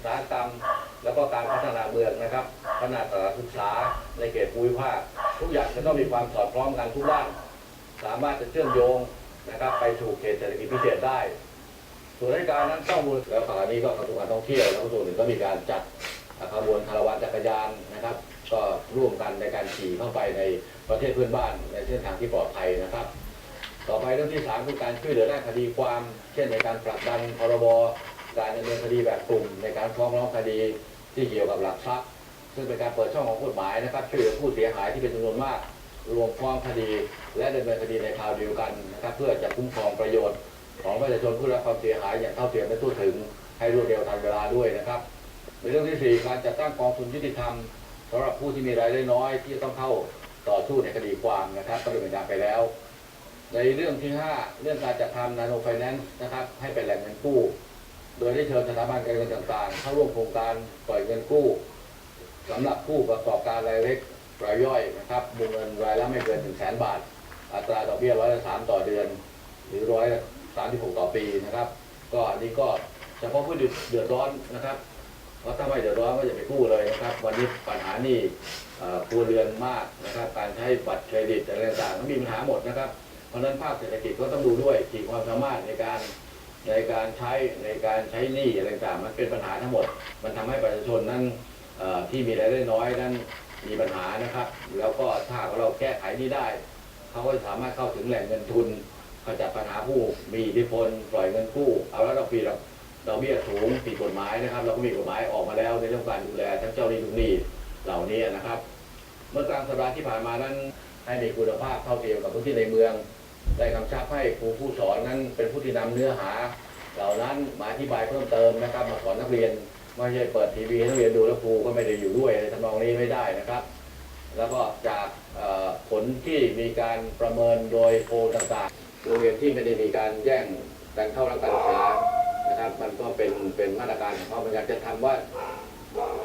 ตสาหกรรม แล้วก็การพัฒนาเมืองนะครับพัฒนาสถานศึกษาในเขตภูมิภาคทุกอย่างจะต้องมีความสอดคล้องกันทุกด้าน สามารถจะเชื่อมโยงนะครับไปสู่เขตเศรษฐกิจพิเศษได้ส่วนราชการนั้นต้องมูลแล้วขณะนี้ก็กระทรวงการท่องเที่ยวแล้วก็ส่วนหนึ่งก็มีการจัดขบวนคาราวานจักรยานนะครับ ก็ร่วมกันในการขี่เข้าไปในประเทศเพื่อนบ้านในเส้นทางที่ปลอดภัยนะครับ ต่อไปเรื่องที่สามคือการช่วยเหลือด้านคดีความ เช่นในการผลักดันพรบ การดำเนินคดีแบบกลุ่มในการฟ้องร้องคดีที่เกี่ยวกับหลักทรัพย์ซึ่งเป็นการเปิดช่องของกฎหมายนะครับช่วยเหลือผู้เสียหายที่เป็นจำนวนมาก รวมฟ้องคดี และดำเนินคดีในคราวเดียวกันนะครับเพื่อจะคุ้มครองประโยชน์ ของประชาชนผู้รับความเสียหายอย่างเท่าเทียมและทั่วถึงให้รวดเร็วทันเวลาด้วยนะครับในเรื่องที่สี่การจัดตั้งกองทุนยุติธรรมสำหรับผู้ที่มีรายได้น้อยที่ต้องเข้าต่อสู้ในคดีความนะครับก็ดำเนินการไปแล้ว ในเรื่องที่ 5 เรื่องการจัดทำนาโนไฟแนนซ์นะครับให้เป็นแหล่งเงินกู้ โดยได้เชิญสถาบันการเงินต่างๆ เข้าร่วมโครงการปล่อยเงินกู้สำหรับผู้ประกอบการรายเล็กรายย่อยนะครับวงเงินรายละไม่เกิน1 0 0 0 0แสนบาท อัตราดอกเบี้ยร้อยละสามต่อเดือน หรือร้อยละสามที่หกต่อปีนะครับ ก็อันนี้ก็เฉพาะผู้เดือดร้อนนะครับเพราะถ้าไม่เดือดร้อนก็อย่าไปกู้เลยนะครับ วันนี้ปัญหานี่ครัวเรือนมากนะครับ การใช้บัตรเครดิตอะไรต่างๆมันมีปัญหาหมดนะครับ เพราะฉะนั้นภาคเศรษฐกิจก็ต้องดูด้วยขีดความสามารถในการ ในการใช้ในการใช้หนี้อะไรต่างมันเป็นปัญหาทั้งหมด มันทำให้ประชาชนนั้นที่มีรายได้น้อยนั้นมีปัญหานะครับ แล้วก็ถ้าเราแก้ไขนี้ได้ เขาก็จะสามารถเข้าถึงแหล่งเงินทุนขจัดปัญหาผู้มีอิทธิพลปล่อยเงินกู้เอาแล้วดอกเบี้ยดอกเบี้ยสูงผิดกฎหมายนะครับ เราก็มีกฎหมายออกมาแล้วในเรื่องการดูแลทั้งเจ้าหนี้ลูกหนี้เหล่านี้นะครับ เมื่อกลางสัปดาห์ที่ผ่านมานั้นให้มีคุณภาพเท่าเทียมกับพื้นที่ในเมือง ได้กำชับให้ครูผู้สอนนั้นเป็นผู้ที่นำเนื้อหา เหล่านั้นมาอธิบายเพิ่มเติมนะครับ มาสอนนักเรียนไม่ใช่เปิดทีวีให้นักเรียนดูแล้วครูก็ไม่ได้อยู่ด้วยในทำนองนี้ไม่ได้นะครับ แล้วก็จากผลที่มีการประเมินโดยโพลต่างๆโรงเรียนที่ไม่ได้มีการแย่งกันเข้ารับการศึกษานะครับ มันก็เป็นเป็นมาตรการของเขาเหมือนกันจะทำว่า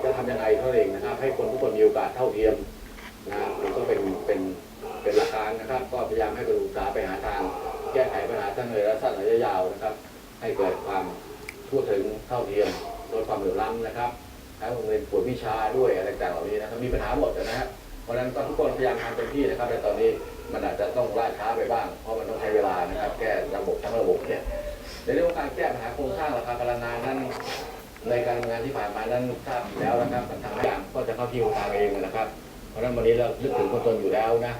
จะทำยังไงเท่านั้นเองนะครับ ให้คนทุกคนมีโอกาสเท่าเทียมนะครับมันก็เป็นเป็น เป็นหลักการนะครับ ก็พยายามให้กระทรวงศึกษาไปหาทาง แก้ไขปัญหาทั้งระยะสั้นระยะยาวนะครับ ให้เกิดความทั่วถึงเท่าเทียมลดความเหลื่อมล้ำนะครับทั้งโรงเรียนกวดวิชาด้วยอะไรต่างๆเหล่านี้นะครับมีปัญหาหมดนะครับเพราะฉะนั้นก็ทุกคนพยายามทำเต็มที่นะครับในตอนนี้มันอาจจะต้องล่าช้าไปบ้าง เพราะมันต้องใช้เวลานะครับ แก้ระบบทั้งระบบเนี่ยในเรื่องของการแก้ปัญหาโครงสร้างราคาพลังงานนั้นในการทำงานที่ผ่านมานั้นทราบอยู่แล้วนะครับมันทำให้อย่างก็จะเข้าที่ทางเองนะครับ เพราะฉะนั้นวันนี้เราลึกถึงคนตนอยู่แล้วนะ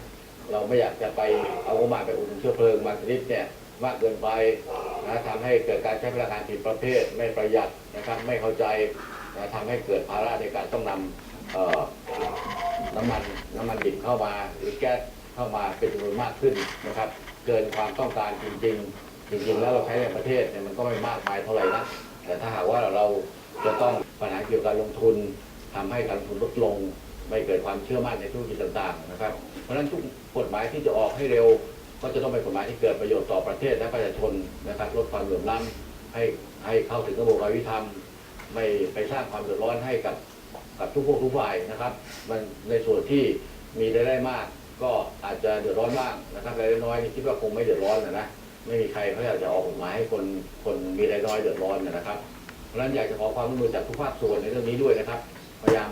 เราไม่อยากจะไปเอางบประมาณไปอุดหนุนเชื้อเพลิงบาชนิดเนี่ยมากเกินไปนะทำให้เกิดการใช้พลังงานผิดประเภทไม่ประหยัดนะครับไม่เข้าใจนะทำให้เกิดภาระในการต้องนำเอน้ำมันน้ำมันดิบเข้ามา หรือแก๊สเข้ามาเป็นจำนวนมากขึ้นนะครับ เกินความต้องการจริง ๆ จริง ๆ แล้วเราใช้ในประเทศเนี่ยมันก็ไม่มากมายเท่าไหร่นะแต่ถ้าหากว่าเราจะต้องปัญหาเกี่ยวกับการลงทุนทำให้การลงทุนลดลง ไม่เกิดความเชื่อมั่นในธุรกิจต่างๆนะครับ เพราะฉะนั้นทุกกฎหมายที่จะออกให้เร็ว ก็จะต้องเป็นกฎหมายที่เกิดประโยชน์ต่อประเทศและประชาชนนะครับลดความเหลื่อมล้ำให้ให้เข้าถึงระบบการยุติธรรม ไม่ไปสร้างความเดือดร้อนให้กับกับทุกพวกทุกฝ่ายนะครับ มันในส่วนที่มีรายได้มาก ก็อาจจะเดือดร้อนบ้างนะครับรายได้น้อยนี่คิดว่าคงไม่เดือดร้อนนะนะไม่มีใครเขาอยากจะออกกฎหมายให้คนคนมีรายได้น้อยเดือดร้อนนะครับ เพราะฉะนั้นอยากจะขอความร่วมมือจากทุกภาคส่วนในเรื่องนี้ด้วยนะครับ พยายาม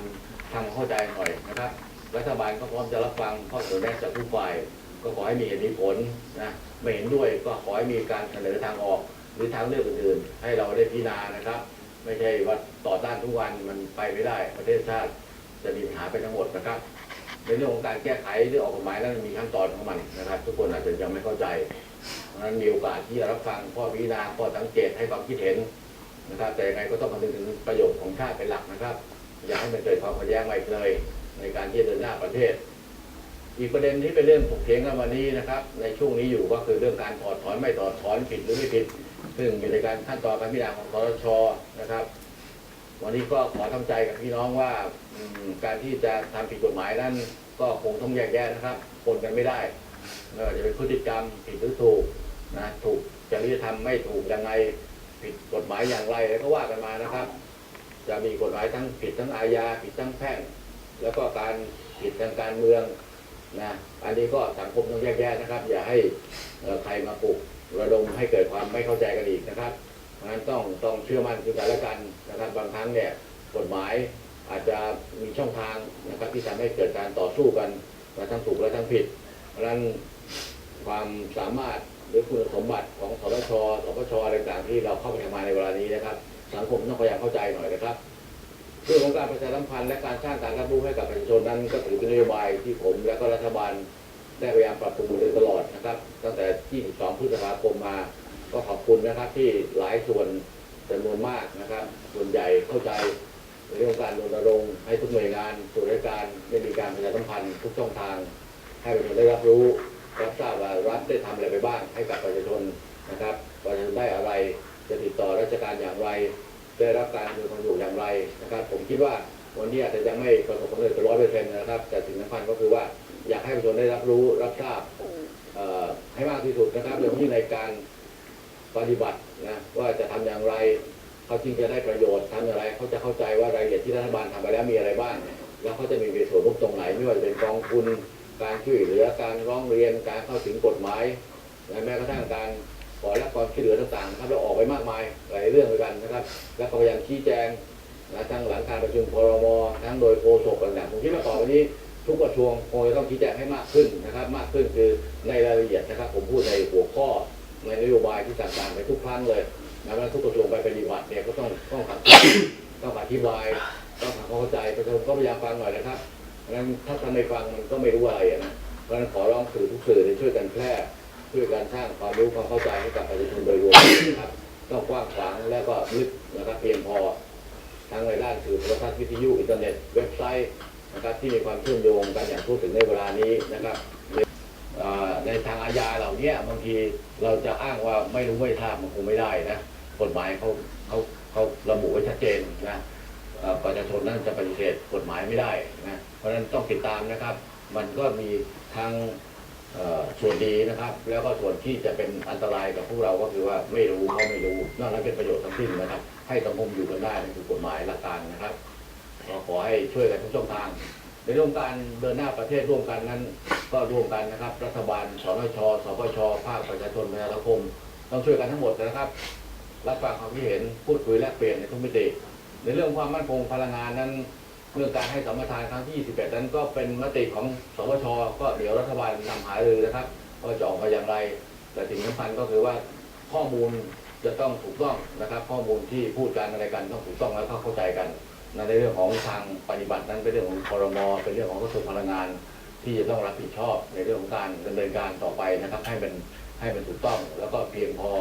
ทำเข้าใจหน่อยนะครับ รัฐบาลก็พร้อมจะรับฟังข้อเสนอแนะจากทุกฝ่าย ก็ขอให้มีเหตุมีผลนะไม่เห็นด้วยก็ขอให้มีการเสนอทางออก หรือทางเลือกอื่นๆ ให้เราได้พิจารณานะครับ ไม่ใช่ว่าต่อต้านทุกวันมันไปไม่ได้ประเทศชาติจะมีปัญหาไปทั้งหมดนะครับ ในเรื่องของการแก้ไขหรือออกกฎหมายนั้นมันมีขั้นตอนของมันนะครับ ทุกคนอาจจะยังไม่เข้าใจเพราะฉะนั้นมีโอกาสที่จะรับฟังข้อพิจารณาข้อสังเกตให้ความคิดเห็นนะครับ แต่ยังไงก็ต้องคำนึงถึงประโยชน์ของชาติเป็นหลักนะครับ อย่าให้มันเกิดความขัดแย้งไปเลยในการที่จะเดินหน้าประเทศ อีกประเด็นที่เป็นเรื่องถกเถียงกันวันนี้นะครับ ในช่วงนี้อยู่ก็คือเรื่องการถอดถอนไม่ถอดถอนผิดหรือไม่ผิด ซึ่งอยู่ในการขั้นตอนการพิจารณาของคอรชนะครับ วันนี้ก็ขอทำใจกับพี่น้องว่าการที่จะทำผิดกฎหมายนั้นก็คงต้องแยกแยะนะครับปนกันไม่ได้ไม่ว่าจะเป็นพฤติกรรมผิดหรือถูกนะถูกจริยธรรมไม่ถูกยังไงผิดกฎหมายอย่างไรแล้วก็ว่ากันมานะครับ จะมีกฎหมายทั้งผิดทั้งอาญาผิดทั้งแพ่ง แล้วก็การผิดทางการเมืองนะอันนี้ก็สังคมต้องแยกแยะนะครับ อย่าให้ใครมาปลุกระดมให้เกิดความไม่เข้าใจกันอีกนะครับเพราะฉะนั้นต้องต้องเชื่อมั่นซึ่งกันและกันนะครับบางครั้งเนี่ยกฎหมายอาจจะมีช่องทางนะครับที่ทำให้เกิดการต่อสู้กันมาทั้งถูกและทั้งผิด เพราะฉะนั้นความสามารถหรือคุณสมบัติของสปชสปชอะไรต่างที่เราเข้าไปทำงานในเวลานี้นะครับ สังคมต้องพยายามเข้าใจหน่อยนะครับเรื่องของการประชาสัมพันธ์และการสร้างการรับรู้ให้กับประชาชนนั้นก็ถือเป็นนโยบายที่ผมและก็รัฐบาลได้พยายามปรับปรุงมาโดยตลอดนะครับ ตั้งแต่ 22 พฤษภาคมมา ก็ขอบคุณนะครับที่หลายส่วนจำนวนมากนะครับ ส่วนใหญ่เข้าใจเรื่องของการรณรงค์ให้ทุกหน่วยงานส่วนราชการได้มีการประชาสัมพันธ์ทุกช่องทาง ให้ประชาชนได้รับรู้ รับทราบว่ารัฐได้ทำอะไรไปบ้างให้กับประชาชนนะครับประชาชนได้อะไร จะติดต่อราชการอย่างไร ได้รับการอำนวยความสะดวกอย่างไรนะครับ ผมคิดว่าวันนี้อาจจะยังไม่ประสบความสำเร็จร้อยเปอร์เซ็นต์นะครับ แต่สิ่งสำคัญก็คือว่าอยากให้ประชาชนได้รับรู้รับทราบให้มากที่สุดนะครับโดยเฉพาะในการปฏิบัตินะว่าจะทำอย่างไรเขาจึงจะได้ประโยชน์ทำอย่างไรเขาจะเข้าใจว่ารายละเอียดที่รัฐบาลทำไปแล้วมีอะไรบ้าง แล้วเขาจะมีส่วนร่วมตรงไหนไม่ว่าจะเป็นกองทุนการช่วยเหลือการร้องเรียนการเข้าถึงกฎหมายและแม้กระทั่งการ ขอรับความช่วยเหลือต่างๆนะครับแล้วออกไปมากมายหลายเรื่องด้วยกันนะครับ และก็พยายามชี้แจงนะทั้งหลังการประชุมพรมทั้งโดยโฆษกต่างๆผมคิดว่าต่อไปนี้ทุกกระทรวงคงจะต้องชี้แจงให้มากขึ้นนะครับ มากขึ้นคือในรายละเอียดนะครับ ผมพูดในหัวข้อในนโยบายที่ต่างๆไปทุกครั้งเลยนะว่าทุกกระทรวงไปปฏิบัติเนี่ยก็ต้องต้องขับต้องอธิบายต้องทำความเข้าใจประชาชนก็พยายามฟังหน่อยนะครับเพราะฉะนั้นถ้าทำไม่ฟังมันก็ไม่รู้อะไรนะเพราะฉะนั้นขอร้องสื่อทุกสื่อช่วยกันแพร่ ช่วยการสร้างความรู้ความเข้าใจให้กับประชาชนโดยรวมนะครับต้องกว้างขวางและก็ลึกนะครับเพียงพอทั้งในด้านสื่อโทรทัศน์วิทยุอินเทอร์เน็ตเว็บไซต์นะครับที่มีความเชื่อมโยงกันอย่างทั่วถึงในเวลานี้นะครับในทางอาญาเหล่านี้บางทีเราจะอ้างว่าไม่รู้ไม่ทราบมันคงไม่ได้นะกฎหมายเขาเขาเขาระบุไว้ชัดเจนนะประชาชนนั้นจะปฏิเสธกฎหมายไม่ได้นะเพราะฉะนั้นต้องติดตามนะครับ มันก็มีทาง ส่วนดีนะครับ แล้วก็ส่วนที่จะเป็นอันตรายกับพวกเราก็คือว่าไม่รู้เขาไม่รู้นอกนั้นเป็นประโยชน์ทั้งสิ้นนะครับ ให้สังคมอยู่กันได้นั่นคือกฎหมายหลักการนะครับก็ขอให้ช่วยกันทุกช่องทาง ในเรื่องการเดินหน้าประเทศร่วมกันนั้น ก็ร่วมกันนะครับ รัฐบาลสนชสปชภาคประชาชนประชาสังคมต้องช่วยกันทั้งหมดนะครับรับฟังความคิดเห็นพูดคุยแลกเปลี่ยนในทุกมิติในเรื่องความมั่นคงพลังงานนั้น เรื่องการให้สัมปทานครั้งที่ 21 นั้นก็เป็นมติของสวชก็เดี๋ยวรัฐบาลนำหารือนะครับว่าจะออกมาอย่างไร แต่สิ่งสำคัญก็คือว่าข้อมูลจะต้องถูกต้องนะครับ ข้อมูลที่พูดกันอะไรกันต้องถูกต้องแล้วก็เข้าใจกันในเรื่องของทางปฏิบัตินั้นเป็นเรื่องของครมเป็นเรื่องของกระทรวงพลังงาน ที่จะต้องรับผิดชอบในเรื่องของการดำเนินการต่อไปนะครับ ให้มันให้มันถูกต้องแล้วก็เพียงพอ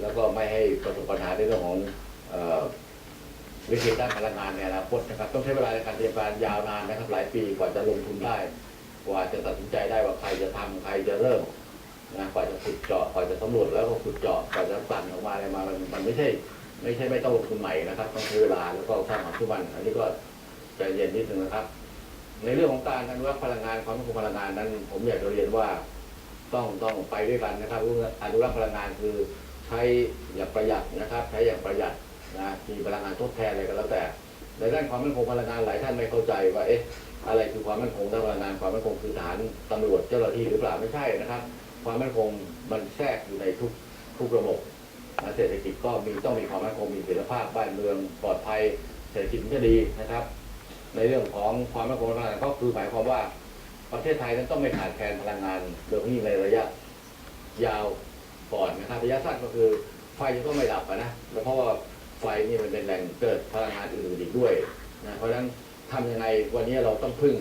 แล้วก็ไม่ให้ประสบปัญหาในเรื่องของ วิกฤตด้านพลังงานในอนาคตนะครับต้องใช้เวลาในการเตรียมการยาวนานนะครับ หลายปีกว่าจะลงทุนได้ กว่าจะตัดสินใจได้ว่าใครจะทำใครจะเริ่มนะกว่าจะขุดเจาะกว่าจะสำรวจแล้วก็ขุดเจาะกว่าจะสั่นออกมาอะไรมามันมันไม่ใช่ ไม่ใช่ไม่ต้องลงทุนใหม่นะครับ ต้องใช้เวลาแล้วก็สร้างความทุกวันอันนี้ก็ใจเย็นนิดนึงนะครับ ในเรื่องของการอนุรักษ์พลังงานความมั่นคงพลังงานนั้น ผมอยากจะเรียนว่า ต้องต้องไปด้วยกันนะครับอนุรักษ์พลังงานคือใช้อย่างประหยัดนะครับ ใช้อย่างประหยัด นะมีพลังงานทดแทนอะไรก็แล้วแต่ ในด้านความมั่นคงพลังงานหลายท่านไม่เข้าใจว่าเอ๊ะอะไรคือความมั่นคงด้านพลังงานความมั่นคงคือฐานตำรวจเจ้าหน้าที่หรือเปล่าไม่ใช่นะครับ ความมั่นคงมันแทรกอยู่ในทุกทุกระบบเศรษฐกิจก็มีต้องมีความมั่นคงมีเสถียรภาพบ้านเมืองปลอดภัยเศรษฐกิจมันจะดีนะครับ ในเรื่องของความมั่นคงพลังงานก็คือหมายความว่าประเทศไทยนั้นต้องไม่ขาดแคลนพลังงานโดยเฉพาะยิ่งในระยะยาวก่อนนะครับระยะสั้นก็คือไฟจะต้องไม่ดับนะแล้วเพราะว่า ไฟนี่มันเป็นแหล่งเกิดพลังงานอื่นอีกด้วยนะเพราะฉะนั้นทำยังไงวันนี้เราต้องพึ่ง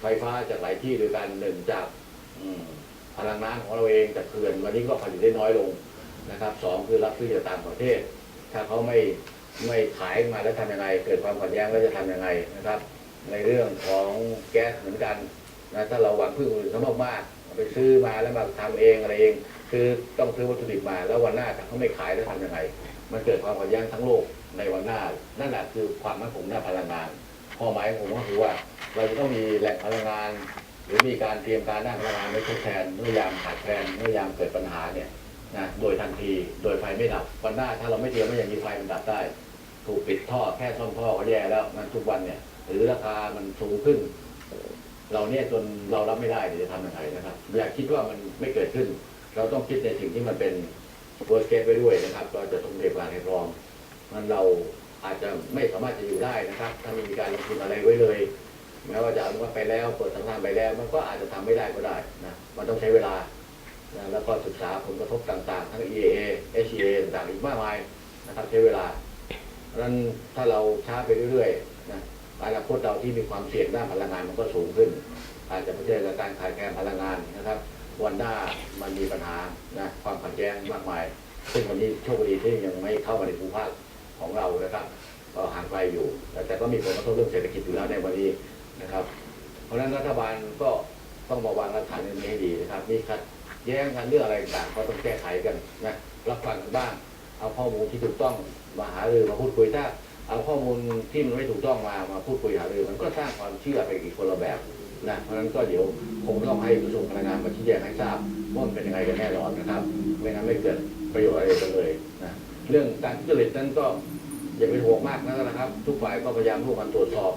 ไฟฟ้าจากหลายที่ด้วยกันหนึ่งจากพลังน้ำของเราเองจากเขื่อนวันนี้ก็ผลิตได้น้อยลงนะครับสองคือรับซื้อจากต่างประเทศ ถ้าเขาไม่ไม่ขายมาแล้วทำยังไง เกิดความขัดแย้งแล้วจะทำยังไงนะครับ ในเรื่องของแก๊สเหมือนกัน นะถ้าเราหวังพึ่งคนอื่นเขามากๆไปซื้อมาแล้วมาทำเองอะไรเอง คือต้องซื้อวัตถุดิบมาแล้ววันหน้าถ้าเขาไม่ขายแล้วทำยังไง มันเกิดความขัดแย้งทั้งโลกในวันหน้า นั่นแหละคือความมั่นคงด้านพลังงานข้อหมายของผมก็คือว่า เราจะต้องมีแหล่งพลังงาน หรือมีการเตรียมการด้านพลังงานไว้ทดแทนเมื่อยามขาดแคลนเมื่อยามเกิดปัญหาเนี่ยนะโดยทันทีโดยไฟไม่ดับวันหน้าถ้าเราไม่เตรียมไว้อย่างนี้ไฟมันดับได้ ถูกปิดท่อแค่ซ่อมท่อก็แย่แล้วนั้นทุกวันเนี่ยหรือราคามันสูงขึ้น เราเนี่ยจนเรารับไม่ได้เนี่ยจะทำยังไงนะครับ อยากคิดว่ามันไม่เกิดขึ้น เราต้องคิดในสิ่งที่มันเป็นเวิร์สเคสไปด้วยนะครับก็จะต้องเรียกการให้พร้อมมันเราอาจจะไม่สามารถจะอยู่ได้นะครับ ถ้าไม่มีการลงทุนอะไรไว้เลยแม้ว่าจะเอนุมัติไปแล้วเปิดทำงานไปแล้ว มันก็อาจจะทำไม่ได้ก็ได้นะมันต้องใช้เวลานะแล้วก็ศึกษาผลกระทบต่างๆ ทั้ง EA HEA ต่างๆอีกมากมายนะครับใช้เวลาเพราะนั้นถ้าเราช้าไปเรื่อยๆนะ อนาคตเราที่มีความเสี่ยงด้านพลังงานมันก็สูงขึ้น อาจจะเผชิญกับการขาดแคลนพลังงานนะครับ วันหน้ามันมีปัญหานะความขัดแย้งมากมาย ซึ่งวันนี้โชคดีที่ยังไม่เข้ามาในภูมิภาคของเรานะครับก็ห่างไกลอยู่ แต่ก็มีผลกระทบเรื่องเศรษฐกิจอยู่แล้วในวันนี้นะครับ เพราะฉะนั้นรัฐบาลก็ต้องมาวางรากฐานเรื่องนี้ให้ดีนะครับมีขัดแย้งกันเรื่องอะไรต่างก็ต้องแก้ไขกันนะรับฟังกันบ้าง เอาข้อมูลที่ถูกต้องมาหารือมาพูดคุยถ้า เอาข้อมูลที่มันไม่ถูกต้องมามาพูดคุยหารือมันก็สร้างความเชื่อไปอีกคนละแบบนะเพราะฉะนั้นก็เดี๋ยวคงต้องให้กระทรวงพลังงานมาชี้แจงให้ทราบว่ามันเป็นยังไงกันแน่นอนนะครับ ไม่งั้นไม่เกิดประโยชน์อะไรกันเลยนะเรื่องการทุจริตนั้นก็อย่าไปห่วงมากนักนะครับ ทุกฝ่ายก็พยายามร่วมกันตรวจสอบ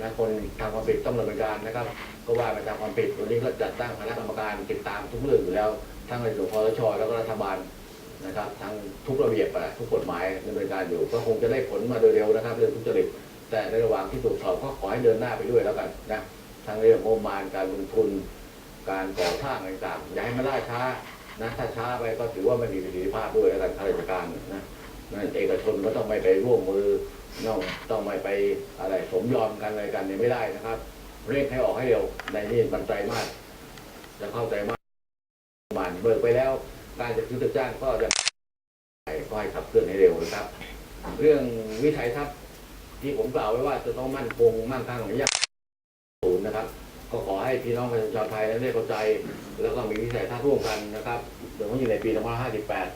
นะคนทำความผิดต้องดำเนินการนะครับ ก็ว่าไปตามความผิดวันนี้ก็จัดตั้งคณะกรรมการติดตามทุกเรื่องอยู่แล้ว ทั้งในส่วนคอรชแล้วก็รัฐบาล นะครับทางทุกระเบียบอะทุกกฎหมายดำเนินการอยู่ก็คงจะได้ผลมาโดยเร็วนะครับ เรื่องทุจริตแต่ในระหว่างที่ตรวจสอบก็ขอให้เดินหน้าไปด้วยแล้วกันนะทั้งเรื่องงบประมาณการลงทุน การก่อสร้างต่างๆอย่าให้มันล่าช้านะถ้าช้าไปก็ถือว่าไม่มีประสิทธิภาพด้วยแล้วกันข้าราชการนะนั่นเอกชนก็ต้องไม่ไปร่วมมือต้องต้องไม่ไปอะไรสมยอมกันอะไรกันเนี่ยไม่ได้นะครับ เร่งให้ออกให้เร็วในนี่มันใจมากจะเข้าใจมากประมาณเบิกไปแล้ว การจะซื้อจัดจ้างก็จะก็ให้ขับเคลื่อนให้เร็วนะครับ เรื่องวิสัยทัศน์ที่ผมกล่าวไว้ว่าจะต้องมั่นคงมั่งคั่งของยากศูนย์นะครับ ก็ขอให้พี่น้องประชาชนไทยได้เข้าใจ แล้วก็มีวิสัยทัศน์ร่วมกันนะครับโดยเฉพาะอยู่ในปี 2558